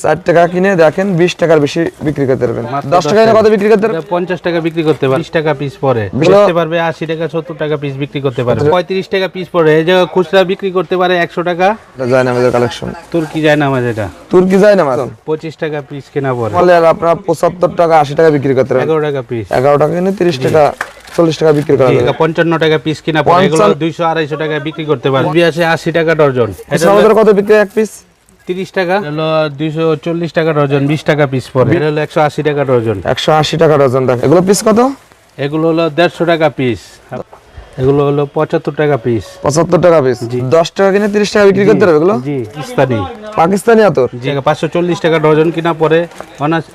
ষাট টাকা কিনে দেখেন বিশ টাকার বেশি বিক্রি করতে পারবেন। দশ টাকা কত বিক্রি করতে পারবেন? পঞ্চাশ টাকা বিক্রি করতে পারে বিশ টাকা পিস পরে। বেচতে পারবে আশি টাকা সত্তর টাকা পিস বিক্রি করতে পারবে। পঁয়ত্রিশ টাকা পিস পরে। এই যে খুচরা বিক্রি করতে পারে একশো টাকা। যায় না আমাদের কালেকশন তোর কি যায় না আমাদের এটা। তুর্কি যায় না মাত্র পঁচিশ টাকা পিস কেনা পরে। আর আপনার পঁচাত্তর টাকা আশি টাকা বিক্রি করতে পারবেন। এগারো টাকা পিস এগারো টাকা কিনে তিরিশ টাকা চল্লিশ টাকা বিক্রি করা যাবে। পঞ্চান্ন টাকা পিস কিনা পরে। এগুলো দুইশো আড়াইশো টাকা বিক্রি করতে পারবে আশি টাকা ডর্জন এটা আচ্ছা, কত বিক্রি এক পিস তিরিশ টাকা। হলো দুইশো চল্লিশ টাকা ডর্জন বিশ টাকা পিস পড়ে। এটা হলো একশো আশি টাকা ডর্জন একশো আশি টাকা ডজন এগুলো পিস কত? এগুলো হলো দেড়শো টাকা পিস এগুলো হলো পঁচাত্তর টাকা পিস পঁচাত্তর টাকা পিস দশ টাকা কিনে তিরিশ টাকা বিক্রি করতে পারবে এগুলো? জি পাকিস্তানি পাকিস্তানি আতর। যে পাঁচশো চল্লিশ টাকা ডজন কিনা পরে অনার্স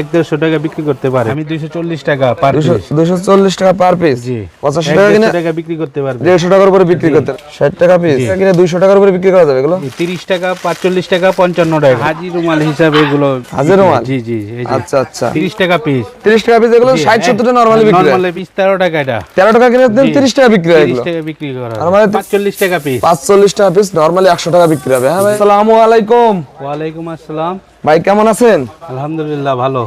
এক দেড়শো টাকা বিক্রি করতে পারে। আমি দুইশো চল্লিশ টাকা পার দুশো চল্লিশ টাকা পার পিস জি পঁচাশি টাকা কিনে টাকা বিক্রি করতে পারবে। দেড়শো টাকার উপরে বিক্রি করতে ষাট টাকা পিস কিনে দুইশো টাকার উপরে বিক্রি করা যাবে এগুলো? তিরিশ টাকা পাঁচচল্লিশ টাকা পঞ্চান্ন টাকা। হাজি রুমাল হিসাবে এগুলো হাজির রুমাল? জি জি আচ্ছা আচ্ছা। তিরিশ টাকা পিস তিরিশ টাকা পিস এগুলো ষাট সত্তর টাকা নর্মালি বিক্রি নর্মালি পিস তেরো টাকা এটা। তেরো টাকা কিনে তিরিশ টাকা বিক্রি হয় এগুলো। টাকা বিক্রি করা আর মানে তো- পাঁচচল্লিশ টাকা পিস পাঁচচল্লিশ টাকা পিস নর্মালি একশো টাকা বিক্রি হবে হ্যাঁ ভাই? সালামু আলাইকুম। ওয়ালাইকুম আসসালাম। ভাই কেমন আছেন? আলহামদুলিল্লাহ ভালো।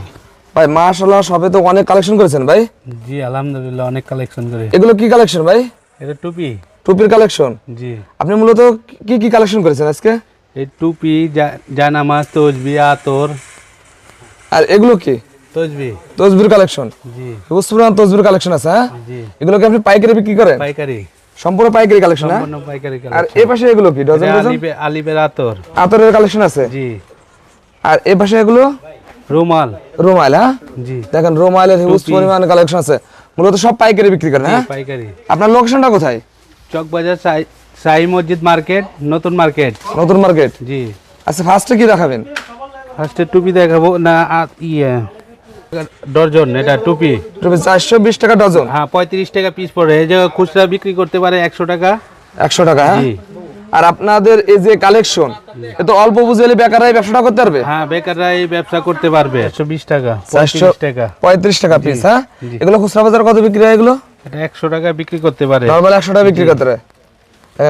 ভাই মাশাল্লাহ সবে তো অনেক কালেকশন করেছেন ভাই। জি আলহামদুলিল্লাহ অনেক কালেকশন করে। এগুলো কি কালেকশন ভাই? এটা টুপি। টুপির কালেকশন জি। আপনি মূলত কি কি কালেকশন করেছেন আজকে? এই টুপি জানামাজ তসবি আতর। আর এগুলো কি? তসবি। তসবির কালেকশন? জি। তসবির কালেকশন আছে হ্যাঁ? জি। এগুলো কি আপনি পাইকারি বিক্রি করেন? পাইকারি। সম্পূর্ণ পাইকারি কালেকশন হ্যাঁ? সম্পূর্ণ পাইকারি আর কালেকশন। এ পাশে এগুলো কি? Dozen dozen? আলিপের আতর। আতরের কালেকশন আছে? জি। আর এ পাশে এগুলো? রুমাল। রুমাল হ্যাঁ? জি। দেখেন রুমালের হিউজ পরিমাণ কালেকশন আছে। মূলত সব পাইকারি বিক্রি করেন হ্যাঁ? পাইকারি। আপনার লোকেশনটা কোথায়? চকবাজার সাই সাই মসজিদ মার্কেট নতুন মার্কেট। নতুন মার্কেট? জি। আচ্ছা ফার্স্টে কি দেখাবেন? ফার্স্টে টুপি দেখাবো না ইয়ে। ডর্জন এটা টুপি। চারশো বিশ টাকা ডজন। হ্যাঁ পঁয়ত্রিশ টাকা পিস পড়ে। এই যে খুচরা বিক্রি করতে পারে একশো টাকা। একশো টাকা হ্যাঁ? আর আপনাদের এই যে কালেকশন এ তো অল্প বুঝলে বেকারাই ব্যবসাটা করতে পারবে? হ্যাঁ বেকাররা এই ব্যবসা করতে পারবে। একশো বিশ টাকা চারশো পঁয়ত্রিশ টাকা। পঁয়ত্রিশ টাকা পিস হ্যাঁ? এগুলো খুচরা বাজার কত বিক্রি হয় এগুলো? এটা একশো টাকা বিক্রি করতে পারে। নর্মাল একশো টাকা বিক্রি করতে পারে।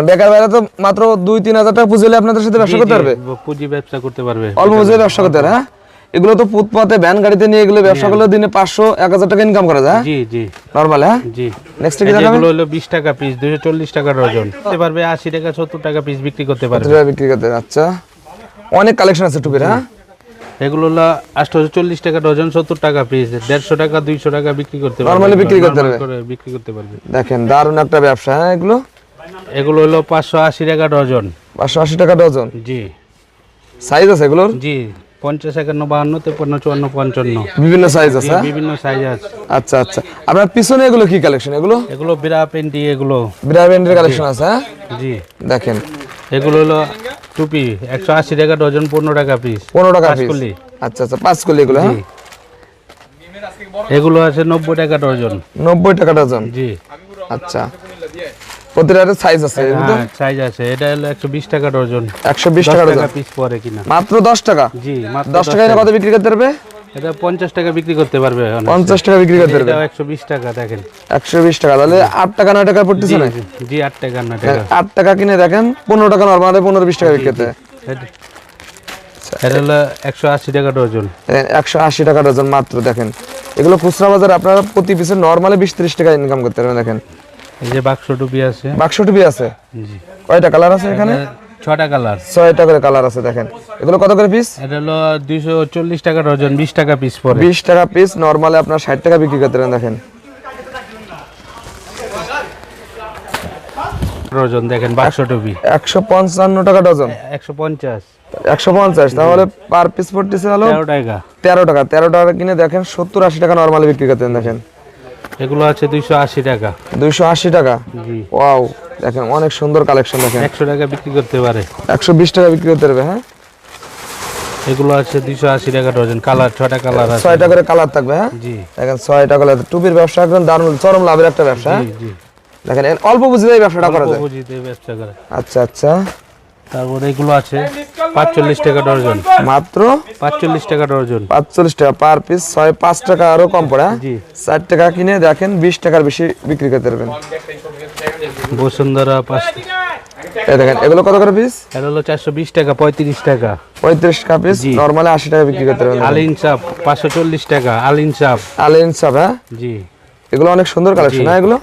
বেকার বাইরে তো মাত্র দুই তিন হাজার টাকা পুঁজিলে আপনাদের সাথে ব্যবসা করতে পারবে? পুঁজি ব্যবসা করতে পারবে। অল্প বুঝলে ব্যবসা করতে পারে হ্যাঁ? এগুলো তো ফুটপাতে ভ্যান গাড়িতে নিয়ে এগুলো ব্যবসা করলে দিনে পাঁচশো এক হাজার টাকা ইনকাম করা যায় জি জি। নর্মাল হ্যাঁ? জি। নেক্সট কি দেখাবেন? যেগুলো হলো বিশ টাকা পিস দুশো চল্লিশ টাকা ডজন করতে পারবে আশি টাকা সত্তর টাকা পিস বিক্রি করতে পারবে। টাকা বিক্রি করতে আচ্ছা। অনেক কালেকশন আছে টুপির হ্যাঁ? এগুলো হলো আটশো চল্লিশ টাকা ডজন সত্তর টাকা পিস দেড়শো টাকা দুইশো টাকা বিক্রি করতে পারবে। Normally বিক্রি করতে পারবে। বিক্রি করতে পারবে। দেখেন দারুণ একটা ব্যবসা হ্যাঁ এগুলো? এগুলো হলো পাঁচশো আশি টাকা ডজন পাঁচশো আশি টাকা ডজন জি। সাইজ আছে এগুলোর? জি। পঞ্চাশ একান্ন বাহান্ন তেপান্ন চুয়ান্ন পঞ্চান্ন। বিভিন্ন সাইজ আছে হ্যাঁ? বিভিন্ন সাইজ আছে। আচ্ছা আচ্ছা। আপনার পিছনে এগুলো কি কালেকশন এগুলো? এগুলো বিরা পেন্টি এগুলো। ব্রাভেন্ডের কালেকশন আছে হ্যাঁ? জি। দেখেন। এগুলো হলো টুপি একশো আশি টাকা ডজন পনেরো টাকা পিস পনেরো টাকা পিস। আচ্ছা আচ্ছা পাঁচ কলি এগুলো হ্যাঁ? এগুলো আছে নব্বই টাকা ডজন। নব্বই টাকা ডজন। জি। আচ্ছা। প্রতিটা সাইজ আছে হ্যাঁ সাইজ আছে। এটা হলো একশো বিশ টাকা ডজন একশো বিশ দশ টাকা টাকা ডজন পিস পরে কিনা। মাত্র টাকা? জি মাত্র দশ টাকা। কত বিক্রি করতে পারবে? এটা পঞ্চাশ টাকা বিক্রি করতে পারবে অনায়াসে। পঞ্চাশ টাকা বিক্রি করতে পারবে? টাকা দেখেন। একশো বিশ টাকা। তাহলে আট টাকা নয় টাকা পড়তেছে না জি, জি আট টাকা না টাকা। আট টাকা কিনে দেখেন পনেরো টাকা নর্মাল টাকা বিক্রি করতে এটা- হলো টাকা ডজন টাকা ডজন মাত্র দেখেন। এগুলো খুচরা বাজার আপনারা প্রতি পিসে নর্মালি বিশ ত্রিশ টাকা ইনকাম করতে পারবেন দেখেন। এই যে বাক্স টুপি আছে। বাক্স টিভি আছে? জি। কয়টা কালার আছে এখানে? ছটা কালার। ছয়টা করে কালার আছে দেখেন। এগুলো কত করে পিস এটা হলো দুইশো চল্লিশ টাকা ডজন বিশ টাকা পিস পরে বিশ টাকা পিস নর্মালি আপনার ষাট টাকা বিক্রি করতে দেখেন। ডজন দেখেন বাক্স টুপি। একশো পঞ্চান্ন টাকা ডজন। একশো পঞ্চাশ। একশো পঞ্চাশ তাহলে পার পিস পড়তেছে হলো তেরো টাকা। তেরো টাকা। তেরো টাকা কিনে দেখেন সত্তর আশি টাকা নর্মালি বিক্রি করতেন দেখেন। এগুলো আছে দুইশো আশি টাকা। দুইশো আশি টাকা? জি। ওয়াও দেখেন অনেক সুন্দর কালেকশন দেখেন। একশো টাকা বিক্রি করতে পারে। একশো বিশ টাকা বিক্রি করতে পারবে হ্যাঁ? এগুলো আছে দুইশো আশি টাকা ডজন কালার ছটা কালার আছে। ছয়টা করে কালার থাকবে হ্যাঁ? জি। দেখেন ছয়টা কালার টুপির ব্যবসা একদম দারুণ চরম লাভের একটা ব্যবসা হ্যাঁ? জি। জি দেখেন অল্প বুঝলে ব্যবসাটা করা যায়। পুঁজিতে ব্যবসা করে। আচ্ছা আচ্ছা। তারপরে এগুলো আছে পাঁচচল্লিশ টাকা ডজন। মাত্র? পাঁচচল্লিশ টাকা ডজন। পাঁচচল্লিশ টাকা পার পিস ছয় পাঁচ টাকা আরও কম পড়ে হ্যাঁ? জি। ষাট টাকা কিনে দেখেন বিশ টাকার বেশি বিক্রি করতে পারবেন। বসুন্ধরা পাঁচ দেখেন এগুলো কত করে পিস এটা হলো চারশো বিশ টাকা পঁয়ত্রিশ টাকা। পঁয়ত্রিশ টাকা পিস। নর্মালি আশি টাকা বিক্রি করতে পারবেন। আলিন চাপ পাঁচশো চল্লিশ টাকা আলিন চাপ। আলেন সাব হ্যাঁ? জি। এগুলো অনেক সুন্দর কালেকশন হ্যাঁ এগুলো?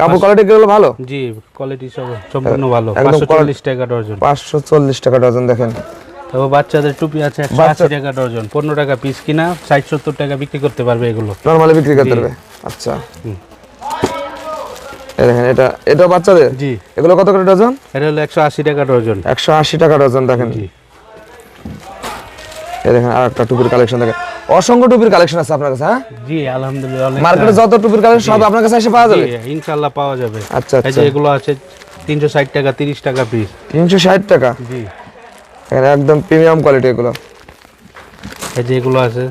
কাপড় কোয়ালিটি এগুলো ভালো? জি কোয়ালিটি সব সম্পূর্ণ ভালো। একদম পাঁচশো চল্লিশ টাকা ডজন। পাঁচশো চল্লিশ টাকা ডজন দেখেন। তারপর বাচ্চাদের টুপি আছে একশো বাচ্চা- আশি টাকা ডজন। পনেরো টাকা পিস কিনা ষাট সত্তর টাকা বিক্রি করতে পারবে এগুলো। নর্মালি বিক্রি করতে। পারবে? আচ্ছা। দেখেন এটা এটা বাচ্চাদের? জি। এগুলো কত করে ডজন? এটা হলো একশো আশি টাকা ডজন। একশো আশি টাকা ডজন দেখেন। জি। এই দেখেন আর একটা টুপির কালেকশন দেখেন। অসংখ্য টুপির কালেকশন আছে আপনার কাছে হ্যাঁ? জি আলহামদুলিল্লাহ মার্কেটে যত টুপির কালেকশন সব আপনার কাছে এসে পাওয়া যাবে? ইনশাল্লাহ পাওয়া যাবে। আচ্ছা এই আচ্ছা। যে এগুলো আছে তিনশো ষাট টাকা তিরিশ টাকা পিস তিনশো ষাট টাকা? জি। এখানে একদম প্রিমিয়াম কোয়ালিটি এগুলো। এই যে এগুলো আছে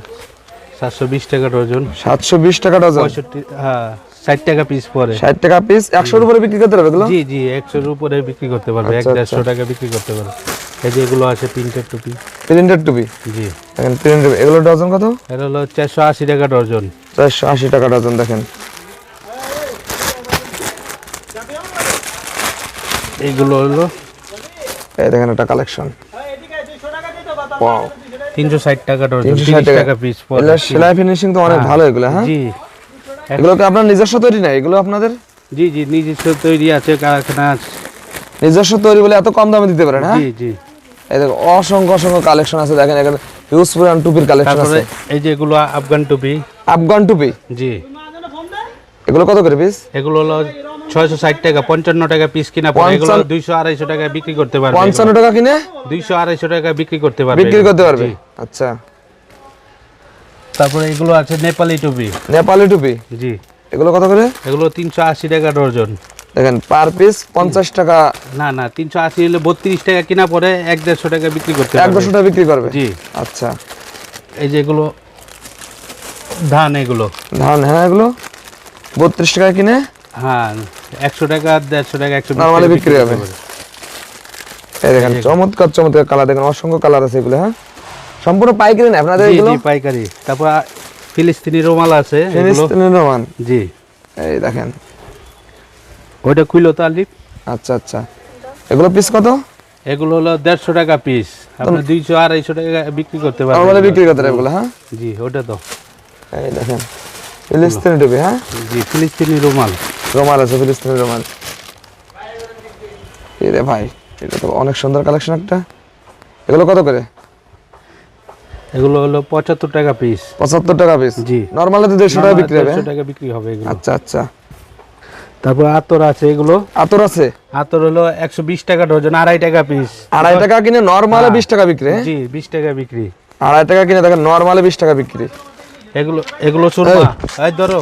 সাতশো বিশ টাকা ডজন। সাতশো বিশ টাকা ডজন? পঁয়ষট্টি হ্যাঁ ষাট টাকা পিস পরে। ষাট টাকা পিস একশোর উপরে বিক্রি করতে হবে এগুলো? জি জি একশোর উপরে বিক্রি করতে পারবে এক আচ্ছা, দেড়শো টাকা বিক্রি করতে পারবে। এই যে এগুলো আছে প্রিন্টের টুপি। প্রিন্টেড টুপি? জি। দেখেন প্রিন্টেড এগুলো ডজন কত? এটা হলো চারশো আশি টাকা ডজন। চারশো আশি টাকা ডজন দেখেন। এইগুলো হলো এই দেখেন একটা কালেকশন। ওয়াও তিনশো ষাট টাকা ডজন 360 টাকা। পিস এগুলো সেলাই ফিনিশিং তো অনেক ভালো এগুলো হ্যাঁ? জি। এগুলো কি আপনার নিজস্ব তৈরি না? এগুলো আপনাদের? জি জি নিজস্ব তৈরি আছে কারখানা আছে। নিজস্ব তৈরি বলে এত কম দামে দিতে পারেন হ্যাঁ? জি জি। এই দেখো অসংখ্য অসংখ্য কালেকশন আছে দেখেন এখানে হিউজ পুরান টুপির কালেকশন আছে। এই যে এগুলো আফগান টুপি। আফগান টুপি? জি। এগুলো কত করে পিস এগুলো হলো ছয়শো ষাট টাকা পঞ্চান্ন টাকা পিস কিনা পড়ে এগুলো দুইশো আড়াইশো টাকা বিক্রি করতে পারবে পঞ্চান্ন টাকা কিনে? দুইশো আড়াইশো টাকা বিক্রি করতে পারবে বিক্রি করতে পারবে? আচ্ছা। তারপরে এগুলো আছে নেপালি টুপি। নেপালি টুপি? জি। এগুলো কত করে? এগুলো তিনশো আশি টাকা ডজন। দেখেন পার পিস পঞ্চাশ টাকা। না না তিনশো আশি হলে বত্রিশ টাকা কিনা পরে এক দেড়শো টাকা বিক্রি করতে এক দেড়শো টাকা বিক্রি করবে? জি। আচ্ছা। এই যে এগুলো ধান এগুলো। ধান হ্যাঁ এগুলো? বত্রিশ টাকা কিনে? হ্যাঁ একশো টাকা দেড়শো টাকা একশো Normally বিক্রি হবে। এই দেখেন চমৎকার চমৎকার কালার দেখেন অসংখ্য কালার আছে এগুলো হ্যাঁ? সম্পূর্ণ পাইকারি না আপনাদের এগুলো? পাইকারি। তারপর ফিলিস্তিনি রুমাল আছে রোমান জি। এই দেখেন ওইটা খুইলো তো আলিফ। আচ্ছা আচ্ছা। এগুলো পিস কত? এগুলো হলো দেড়শো টাকা পিস আপনি দুইশো আড়াইশো টাকা বিক্রি করতে বিক্রি করতে এগুলো হ্যাঁ? জি ওটা তো। এই দেখেন ফিলিস্তিনি টুপি হ্যাঁ? জি ফিলিস্তিনি রুমাল। রোমাল আছে ফিলিস্তিনি রোমাল। রে ভাই এটা তো অনেক সুন্দর কালেকশন একটা। এগুলো কত করে? এগুলো হলো পঁচাত্তর টাকা পিস পঁচাত্তর টাকা পিস জি। নর্মালি তো দেড়শো টাকা বিক্রি হবে দেড়শো টাকা বিক্রি হবে এগুলো। আচ্ছা আচ্ছা। তারপর আতর আছে এগুলো। আতর আছে? আতর হলো একশো বিশ টাকা ডজন আড়াই টাকা পিস। আড়াই টাকা কিনে নর্মালে বিশ টাকা বিক্রি? হ্যাঁ? জি বিশ টাকা বিক্রি। আড়াই টাকা কিনে দেখেন নর্মালে বিশ টাকা বিক্রি। এগুলো এগুলো সুরমা। এই। ধরো।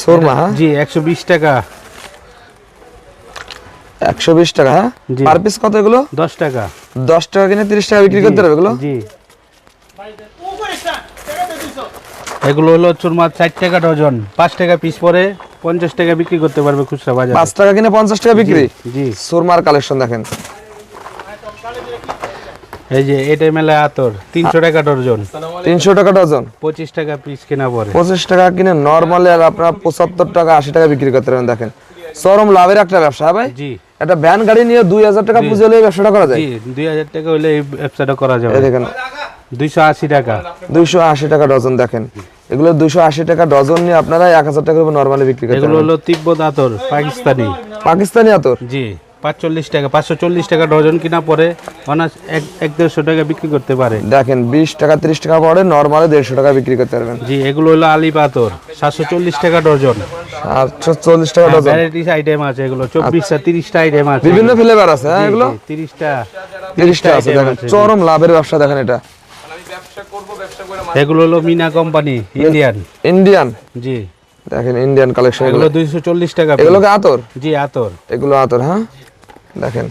সুরমা হ্যাঁ? জি একশো বিশ টাকা। একশো বিশ টাকা হ্যাঁ। পার পিস কত এগুলো? দশ টাকা। দশ টাকা কিনে তিরিশ টাকা বিক্রি করতে হবে এগুলো? জি। এগুলো হলো চুরমা ষাট টাকা ডজন পাঁচ টাকা পিস পরে। পঞ্চাশ টাকা বিক্রি করতে পারবে খুচরা বাজার। পাঁচ টাকা কিনে পঞ্চাশ টাকা বিক্রি? জি। সুরমার কালেকশন দেখেন। এই যে এটা মেলা আতর তিনশো টাকা ডজন। তিনশো টাকা ডজন? পঁচিশ টাকা পিস কেনা পরে। পঁচিশ টাকা কিনে নর্মালি আর আপনার পঁচাত্তর টাকা আশি টাকা বিক্রি করতে পারবেন দেখেন। চরম লাভের একটা ব্যবসা হ্যাঁ ভাই? জি। একটা ভ্যান গাড়ি নিয়ে দুই হাজার টাকা পুজো হলে ব্যবসাটা করা যায়? জি দুই হাজার টাকা হলে এই ব্যবসাটা করা যাবে। দেখেন। দুইশো আশি টাকা। দুইশো আশি টাকা ডজন দেখেন। এগুলো দুইশো আশি টাকা ডজন নিয়ে আপনারা এক হাজার টাকা নর্মালি বিক্রি করতে এগুলো পারবেন। হলো তিব্বত আতর পাকিস্তানি। পাকিস্তানি আতর? জি পাঁচচল্লিশ টাকা পাঁচশো চল্লিশ টাকা ডজন কিনা পরে অনার্স এক এক দেড়শো টাকা বিক্রি করতে পারে। দেখেন বিশ টাকা তিরিশ টাকা পড়ে নর্মালি দেড়শো টাকা বিক্রি করতে পারবেন। জি এগুলো হলো আলি পাথর সাতশো চল্লিশ টাকা ডজন। আটশো চল্লিশ টাকা ডজন। ভ্যারাইটিস আইটেম আছে এগুলো চব্বিশটা তিরিশটা আইটেম আছে। বিভিন্ন ফ্লেভার আছে হ্যাঁ এগুলো? তিরিশটা তিরিশটা আছে দেখেন চরম লাভের ব্যবসা দেখেন এটা। এগুলো হলো মিনা কোম্পানি ইন্ডিয়ান ইন্ডিয়ান জি। দেখেন ইন্ডিয়ান কালেকশন এগুলো। এগুলো দুইশো চল্লিশ টাকা piece। এগুলোকে আতর? জি আতর। এগুলো আতর হ্যাঁ? দেখেন।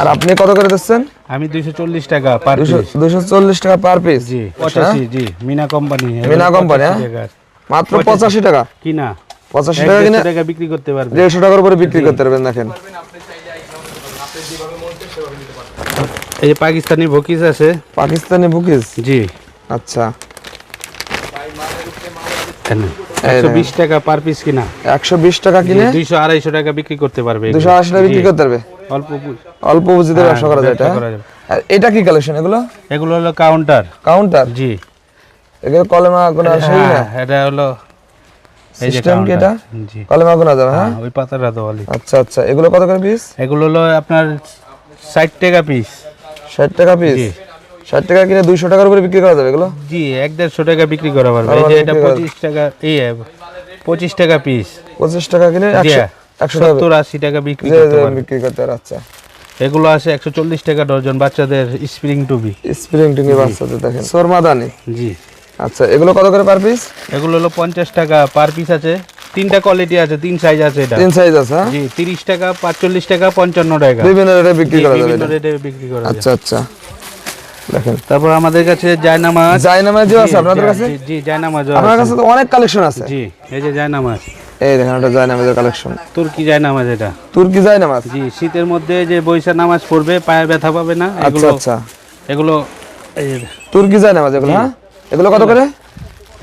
আর আপনি কত করে দিচ্ছেন? আমি দুইশো চল্লিশ টাকা পার পিস দুশো চল্লিশ টাকা পার পিস জি পঁচাশি জি মিনা কোম্পানি। মিনা company, হ্যাঁ? মাত্র পঁচাশি টাকা? কিনা? পঁচাশি এক টাকা কিনে? টাকা বিক্রি করতে পারবে দেড়শো টাকার উপরে বিক্রি করতে পারবেন দেখেন। এই পাকিস্তানি ভকিস আছে। পাকিস্তানি বুকিস জি। আচ্ছা। একশো বিশ টাকা পার পিস কিনা। একশো বিশ টাকা কিনে দুইশো আড়াইশো টাকা বিক্রি করতে পারবে দুশো আশি টাকা বিক্রি করতে পারবে? অল্প অল্প পুঁজিতে ব্যবসা করা যায় এটা ব্যবসা করা যাবে। আর এটা কি কালেকশন এগুলো? এগুলো হলো কাউন্টার কাউন্টার জি। এগুলো কলেমা গোনা সেই না? এটা হলো সিস্টেম কি এটা? জি। কলেমা গোনা যাবে হ্যাঁ? ওই পাতাটা তো আচ্ছা আচ্ছা। এগুলো কত করে পিস এগুলো হলো আপনার ষাট টাকা পিস ষাট টাকা পিস। ষাট টাকা কিনে দুইশো টাকার উপরে বিক্রি করা যাবে এগুলো? জি এক দেড়শো টাকা বিক্রি করা পারবে এই যে এটা বিক্রি করা- পঁচিশ টাকা এই পঁচিশ টাকা পিস পঁচিশ টাকা কিনে একশো সত্তর আশি টাকা বিক্রি করতে পারবে। বিক্রি করতে আচ্ছা। এগুলো আছে একশো চল্লিশ টাকা ডজন বাচ্চাদের স্প্রিং টুবি স্প্রিং টিঙ্গি বাচ্চাদের দেখেন। সোরমাদানি জি। আচ্ছা এগুলো কত করে পার পিস এগুলো হলো পঞ্চাশ টাকা পার পিস আছে। তিনটা কোয়ালিটি আছে তিন সাইজ আছে এটা। তিন সাইজ আছে হ্যাঁ? জি তিরিশ টাকা পাঁচচল্লিশ টাকা পঞ্চান্ন টাকা। বিভিন্ন রেটে বিক্রি করা যাবে বিভিন্ন এটা। রেটে বিক্রি করা যায় আচ্ছা আচ্ছা। দেখেন। তারপর আমাদের কাছে জায়নামাজ। জায়নামাজিও আছে আপনাদের কাছে? জি, জি জায়নামাজ আপনার কাছে তো অনেক কালেকশন আছে। জি এই যে জায়নামাজ। এই দেখেন ওটা জায়নামাজের কালেকশন তুর্কি জায়নামাজ এটা। তুর্কি জায়নামাজ? জি শীতের মধ্যে যে বৈশা নামাজ পড়বে পায়ে ব্যথা পাবে না আচ্ছা এগুলো আচ্ছা। এগুলো এই তুর্কি জায়নামাজ এগুলো হ্যাঁ? এগুলো কত করে?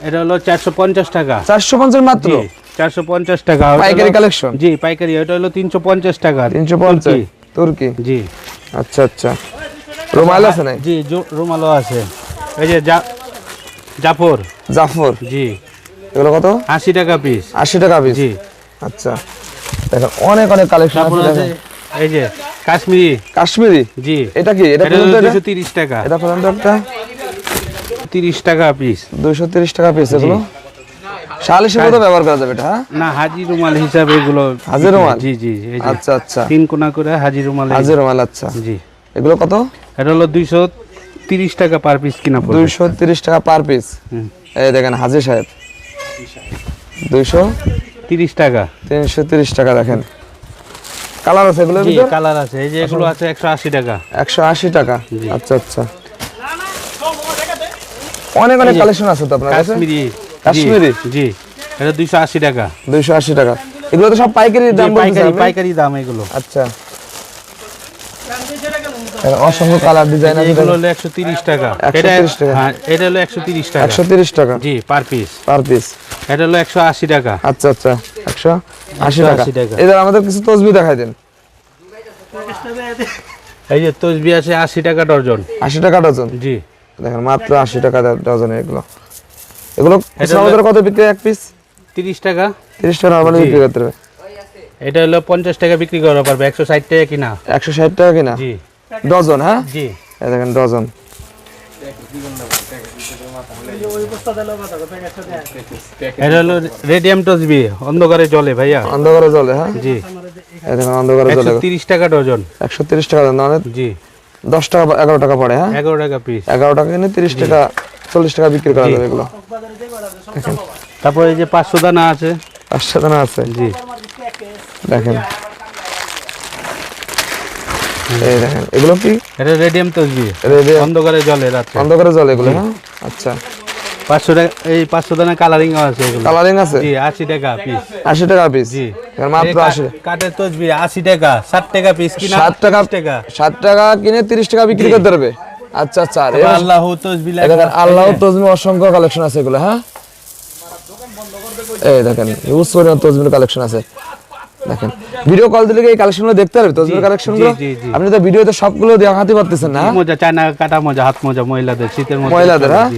এটা হলো চারশো পঞ্চাশ টাকা। চারশো পঞ্চাশ মাত্র? জি চারশো পঞ্চাশ টাকা। পাইকারি কালেকশন জি পাইকারি। ওটা হলো তিনশো পঞ্চাশ টাকা। তিনশো পঞ্চাশ? তুর্কি। তুর্কি? জি। আচ্ছা আচ্ছা। রুমাল আছে নাই জি রুমালও আছে। এই যে জাফর। জাফর? জি। এগুলো কত? আশি টাকা পিস আশি টাকা পিস জি। আচ্ছা। দেখেন অনেক অনেক কালেকশন আছে এই যে কাশ্মীরি। কাশ্মীরি? জি। এটা কি? এটা এটা পর্যন্ত হলো এটা দুশো তিরিশ টাকা। এটা পর্যন্ত একটা? তিরিশ টাকা পিস দুইশো তিরিশ টাকা পিস এগুলো? শাল। হিসেবে ব্যবহার করা যাবে এটা হ্যাঁ? না হাজি রুমাল হিসাবে এগুলো হাজি রুমাল? জি জি আচ্ছা আচ্ছা। তিন কোনা করে হাজি রুমাল এই- রুমাল আচ্ছা। জি। এগুলো কত? এটা হলো দুইশো তিরিশ টাকা পার পিস কিনা পড়বে। দুইশো তিরিশ টাকা পার পিস। এই দেখেন সাহেব। টাকা। তিনশো তিরিশ টাকা দেখেন। কালার আছে এগুলোর জি কালার আছে। এই যে এগুলো আছে একশো আশি টাকা। একশো আশি টাকা? আচ্ছা আচ্ছা। অনেক অনেক কালেকশন আছে তো আপনার কাছে? কাশ্মীরি। কাশ্মীরি? জি এটা দুইশো আশি টাকা। দুইশো আশি টাকা। এগুলো তো সব পাইকারি দাম পাইকারি পাইকারি দাম এগুলো। আচ্ছা। অসংখ্য কালার ডিজাইন আছে। এগুলো হলো একশো তিরিশ টাকা। 130 এটা টাকা। হ্যাঁ এটা হলো একশো তিরিশ টাকা। একশো তিরিশ টাকা। জি পার পিস। Per piece. এটা হলো একশো আশি টাকা। আচ্ছা আচ্ছা। একশো আশি 180 টাকা। এদের আমাদের কিছু তসবি দেখাই দেন। এই যে তসবি আছে আশি টাকা ডজন। আশি টাকা ডজন? জি। দেখেন মাত্র আশি টাকা ডজন এগুলো। এগুলো এটা কত বিক্রি এক পিস তিরিশ টাকা। তিরিশ টাকা নর্মালি। বিক্রি করতে হবে। এটা হলো পঞ্চাশ টাকা বিক্রি করা পারবে একশো ষাট টাকা কিনা। একশো ষাট টাকা কিনা? জি। ডজন হ্যাঁ? জি। এই দেখেন ডজন। এটা হলো রেডিয়াম তসবি অন্ধকারে জলে ভাইয়া। অন্ধকারে জলে হ্যাঁ? জি। এই দেখেন অন্ধকারে জলে তিরিশ টাকা ডজন। একশো তিরিশ টাকা দেন মানে জি। দশ টাকা বা এগারো টাকা পড়ে হ্যাঁ? এগারো টাকা পিস এগারো টাকা কিনে তিরিশ টাকা চল্লিশ টাকা বিক্রি করা যাবে এগুলো। তারপর এই যে পাঁচশো দানা আছে। পাঁচশো দানা আছে। জি। দেখেন। এই দেখেন এগুলো কি? এটা রেডিয়াম তসবি। রেডি অন্ধকারে জলে রাত্রে। অন্ধকারে জল এগুলো হ্যাঁ? আচ্ছা। পাঁচশো টাকা এই পাঁচশো দানা কালারিং আছে কালারিং আছে? জি আশি টাকা পিস আশি টাকা পিস জি। মাত্র আশি। কাঠের তসবি আশি টাকা ষাট টাকা পিস কিনা ষাট টাকা 30 টাকা। ষাট টাকা কিনে তিরিশ টাকা বিক্রি করতে পারবে। আচ্ছা আচ্ছা আল্লাহ আল্লাহ তজমি অসংখ্য কালেকশন আছে এগুলো হ্যাঁ? এই দেখেন ইউজ তজমির কালেকশন আছে। দেখেন ভিডিও কল দিলে এই কালেকশনগুলো দেখতে পারবে? তজমির কালেকশনগুলো? জি, জি। আপনি তো ভিডিওতে সবগুলো দেখাতে পারতেছেন না মজা চায়না কাটা মজা হাত মজা মহিলাদের শীতের মহিলাদের, হ্যাঁ?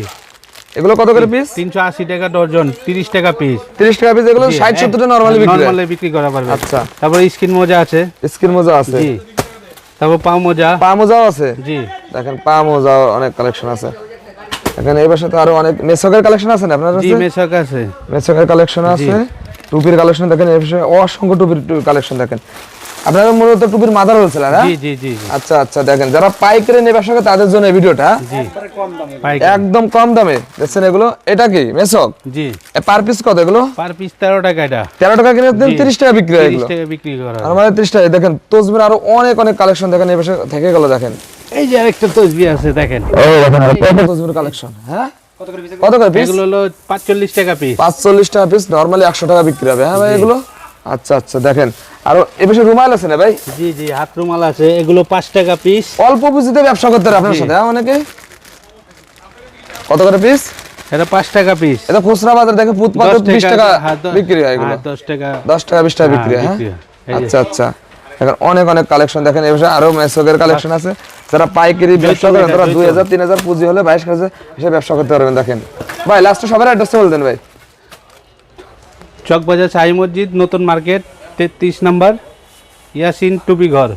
এগুলো কত করে পিস তিনশো আশি টাকা ডজন তিরিশ টাকা পিস তিরিশ টাকা পিস এগুলো ষাট সত্তর নর্মালি বিক্রি হয়। নর্মালি বিক্রি করা পারবে। আচ্ছা। তারপর স্কিন মোজা আছে। স্কিন মোজা আছে। জি। তারপর পা মোজা। পা মোজাও আছে। জি। দেখেন পা মোজাও অনেক কালেকশন আছে। এখানে এই পাশে তো আরও অনেক মেসকের কালেকশন আছে না আপনার কাছে? জি মেশক আছে। মেসকের কালেকশন আছে। টুপির কালেকশন দেখেন এই পাশে অসংখ্য টুপির কালেকশন দেখেন। আপনারা মূলত টুপির মাদার হোলসেলার হ্যাঁ? জি জি জি জি। আচ্ছা আচ্ছা দেখেন যারা পাইকারি নেবে করে তাদের জন্য এই ভিডিওটা জি। পাইকারি। একদম কম দামে। দেখছেন এগুলো? এটা কি মেসক? জি। পার পিস কত এগুলো? পার পিস তেরো টাকা এটা। তেরো টাকা কিনে দেন তিরিশ টাকা বিক্রি হয় তিরিশ এগুলো টাকা বিক্রি করা আর মানে তিরিশ টাকা দেখেন তসবির আরও অনেক অনেক কালেকশন দেখেন এই পাশে থেকে গেল দেখেন। এই যে আরেকটা তসবি আছে দেখেন। এই দেখেন তসবির কালেকশন হ্যাঁ? কত করে পিস এগুলো? হলো পাঁচচল্লিশ টাকা পিস পাঁচচল্লিশ টাকা পিস নর্মালি একশো টাকা বিক্রি হবে হ্যাঁ ভাই এগুলো? আচ্ছা আচ্ছা দেখেন। আর রুমাল আছে না ভাই? জি জি হাত রুমাল আছে এগুলো পাঁচ টাকা পিস অল্প পুঁজিতে ব্যবসা করতে আপনার সাথে হ্যাঁ অনেকে? কত করে পিস এটা পাঁচ টাকা পিস এটা খুচরা বাজার দেখে পুত পাত বিশ টাকা বিক্রি হয় এগুলো। হ্যাঁ, দশ টাকা। দশ টাকা বিশ টাকা বিক্রি হয় হ্যাঁ। আচ্ছা আচ্ছা। এখন অনেক অনেক কালেকশন দেখেন এই বিষয়ে আরও মেসকের কালেকশন আছে। যারা পাইকারি ব্যবসা করেন তারা দুই হাজার তিন হাজার পুঁজি হলে বাইশ কাজে এসে ব্যবসা করতে পারবেন দেখেন। ভাই লাস্টে সবার অ্যাড্রেসটা বলতেন ভাই। চকবাজার সাহি মসজিদ নতুন মার্কেট তেত্রিশ নাম্বার ইয়াসিন টুপি ঘর।